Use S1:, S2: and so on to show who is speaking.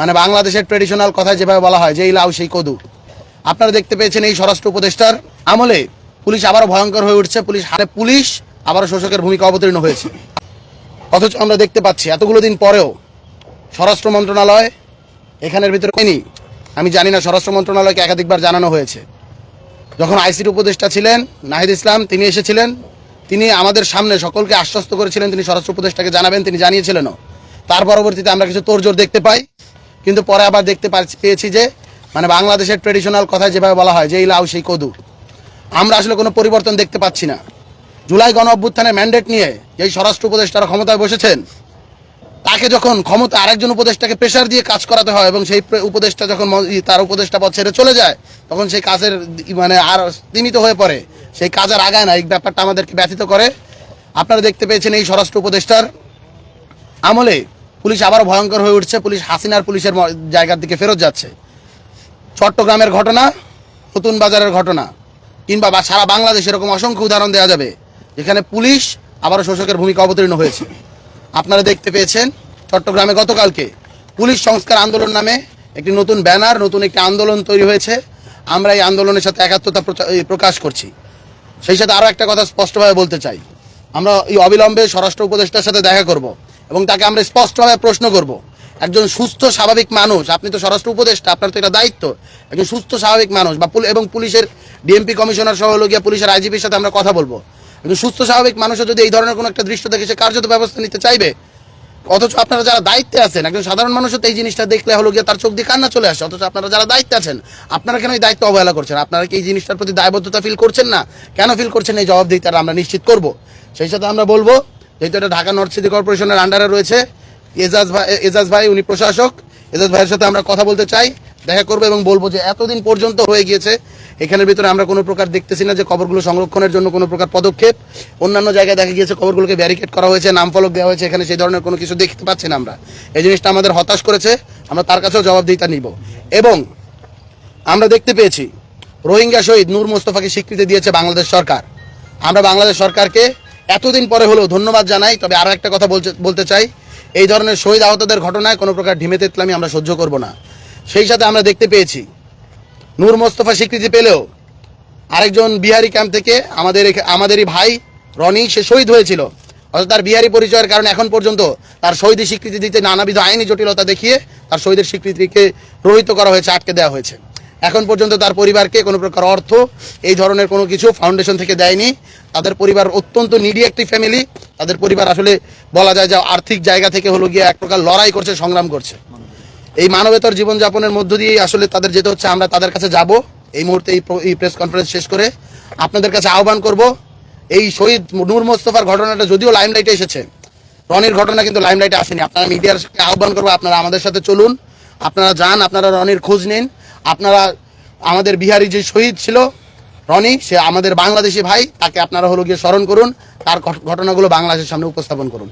S1: মানে বাংলাদেশের ট্রেডিশনাল কথায় যেভাবে বলা হয় যে এই লাউ, সেই কদু। আপনারা দেখতে পেয়েছেন এই স্বরাষ্ট্র উপদেষ্টার আমলে পুলিশ আবারও ভয়ঙ্কর হয়ে উঠছে, পুলিশ হারে পুলিশ আবারও শোষকের ভূমিকা অবতীর্ণ হয়েছে। অথচ আমরা দেখতে পাচ্ছি, এতগুলো দিন পরেও স্বরাষ্ট্র মন্ত্রণালয় এখানের ভিতরে হয়নি আমি জানি না স্বরাষ্ট্র মন্ত্রণালয়কে একাধিকবার জানানো হয়েছে। যখন আইসির উপদেষ্টা ছিলেন, নাহিদ ইসলাম, তিনি এসেছিলেন, তিনি আমাদের সামনে সকলকে আশ্বস্ত করেছিলেন, তিনি স্বরাষ্ট্র উপদেষ্টাকে জানাবেন, তিনি জানিয়েছিলেনও। তার পরবর্তীতে আমরা কিছু তোড়জোড় দেখতে পাই। কিন্তু পরে আবার দেখতে পাচ্ছি- পেয়েছি যে মানে বাংলাদেশের ট্রেডিশনাল কথায় যেভাবে বলা হয় যে, এই লাউ, সেই কদু। আমরা আসলে কোনো পরিবর্তন দেখতে পাচ্ছি না। জুলাই গণ অভ্যুত্থানের ম্যান্ডেট নিয়ে যেই স্বরাষ্ট্র উপদেষ্টারা ক্ষমতায় বসেছেন, তাকে যখন ক্ষমতা, আরেকজন উপদেষ্টাকে প্রেশার দিয়ে কাজ করাতে হয় এবং সেই উপদেষ্টা যখন তার উপদেষ্টা পদ ছেড়ে চলে যায়, তখন সেই কাজের মানে আর স্তীমিত হয়ে পড়ে। সেই কাজ আর আগায় না, এই ব্যাপারটা আমাদেরকে ব্যথিত করে। আপনারা দেখতে পেয়েছেন এই স্বরাষ্ট্র উপদেষ্টার আমলে পুলিশ আবারও ভয়ঙ্কর হয়ে উঠছে। পুলিশ হাসিনার পুলিশের জায়গার দিকে ফেরত যাচ্ছে। চট্টগ্রামের ঘটনা, নতুন বাজারের ঘটনা, কিংবা সারা বাংলাদেশ এরকম অসংখ্য উদাহরণ দেওয়া যাবে, যেখানে পুলিশ আবারও শোষকের ভূমিকা অবতীর্ণ হয়েছে। আপনারা দেখতে পেয়েছেন চট্টগ্রামে গতকালকে পুলিশ সংস্কার আন্দোলন নামে একটি নতুন ব্যানার, নতুন একটি আন্দোলন তৈরি হয়েছে। আমরা এই আন্দোলনের সাথে একাত্মতা প্রকাশ করছি। সেই সাথে আরও একটা কথা স্পষ্টভাবে বলতে চাই। আমরা এই অবিলম্বে স্বরাষ্ট্র উপদেষ্টার সাথে দেখা করব। এবং তাকে আমরা স্পষ্টভাবে প্রশ্ন করব। একজন সুস্থ, স্বাভাবিক মানুষ, আপনি তো স্বরাষ্ট্র উপদেষ্টা, আপনার তো এটা দায়িত্ব। একজন সুস্থ, স্বাভাবিক মানুষ বা এবং পুলিশের ডিএমপি কমিশনার সহ হলো পুলিশের আইজিপির সাথে আমরা কথা বলব। একজন সুস্থ, স্বাভাবিক মানুষও যদি এই ধরনের কোনো একটা দৃশ্য দেখে সে কার্যত ব্যবস্থা নিতে চাইবে, অথচ আপনারা যারা দায়িত্বে আছেন, একজন সাধারণ মানুষও তো এই জিনিসটা দেখলে হলো গিয়ে তার চোখ দিয়ে কান্না চলে আসে, অথচ আপনারা যারা দায়িত্বে আছেন, আপনারা কেন এই দায়িত্ব অবহেলা করছেন? আপনারা কি এই জিনিসটার প্রতি দায়বদ্ধতা ফিল করছেন না? কেন ফিল করছেন এই জবাবদিহিতাটা আমরা নিশ্চিত করব। সেই সাথে আমরা বলব যেহেতু এটা ঢাকা নর্থ সিটি কর্পোরেশনের আন্ডারে রয়েছে। এজাজ ভাই এজাজ ভাই, উনি প্রশাসক। এজাজ ভাইয়ের সাথে আমরা কথা বলতে চাই, দেখা করব এবং বলব যে এতদিন পর্যন্ত হয়ে গিয়েছে, এখানের ভিতরে আমরা কোনো প্রকার দেখতেছি না যে কবরগুলো সংরক্ষণের জন্য কোনো প্রকার পদক্ষেপ। অন্যান্য জায়গায় দেখা গিয়েছে কবরগুলোকে ব্যারিকেড করা হয়েছে, নাম ফলক দেওয়া হয়েছে, এখানে সেই ধরনের কোনো কিছু দেখতে পাচ্ছি না আমরা। এই জিনিসটা আমাদের হতাশ করেছে, আমরা তার কাছেও জবাবদিহিতা নিব। এবং আমরা দেখতে পেয়েছি, রোহিঙ্গা শহীদ নূর মোস্তফাকে স্বীকৃতি দিয়েছে বাংলাদেশ সরকার। আমরা বাংলাদেশ সরকারকে এতদিন পরে হলেও ধন্যবাদ জানাই, তবে আরও একটা কথা বলতে চাই। এই ধরনের শহীদ আহতদের ঘটনায় কোনো প্রকার ঢিমে তেতলামি আমরা সহ্য করব না। সেই সাথে আমরা দেখতে পেয়েছি, নূর মোস্তফা স্বীকৃতি পেলেও আরেকজন বিহারি ক্যাম্প থেকে আমাদের আমাদেরই ভাই রনি, সে শহীদ হয়েছিল। অর্থাৎ তার বিহারি পরিচয়ের কারণে এখন পর্যন্ত তার শহীদের স্বীকৃতি দিতে নানাবিধ আইনি জটিলতা দেখিয়ে তার শহীদের স্বীকৃতিকে রহিত করা হয়েছে, আটকে দেওয়া হয়েছে। এখন পর্যন্ত তার পরিবারকে কোনো প্রকার অর্থ এই ধরনের কোনো কিছু ফাউন্ডেশন থেকে দেয়নি। তাদের পরিবার অত্যন্ত নিডি একটি ফ্যামিলি তাদের পরিবার আসলে বলা যায় যে আর্থিক জায়গা থেকে হলো গিয়ে এক প্রকার লড়াই করছে, সংগ্রাম করছে। এই মানবেতর জীবনযাপনের মধ্য দিয়েই আসলে তাদের যেতে হচ্ছে, আমরা তাদের কাছে যাব। এই মুহূর্তে এই প্রেস কনফারেন্স শেষ করে আপনাদের কাছে আহ্বান করব, এই শহীদ নূর মোস্তফার ঘটনাটা যদিও লাইমলাইটে এসেছে, রনির ঘটনা কিন্তু লাইমলাইটে আসেনি। আপনারা মিডিয়ার আহ্বান করব, আপনারা আমাদের সাথে চলুন, আপনারা যান, আপনারা রনির খোঁজ নিন। আপনারা, আমাদের বিহারি যে শহীদ ছিল, রনি, সে আমাদের বাংলাদেশি ভাই, তাকে আপনারা হলো গিয়ে স্মরণ করুন, তার ঘটনাগুলো বাংলাদেশের সামনে উপস্থাপন করুন।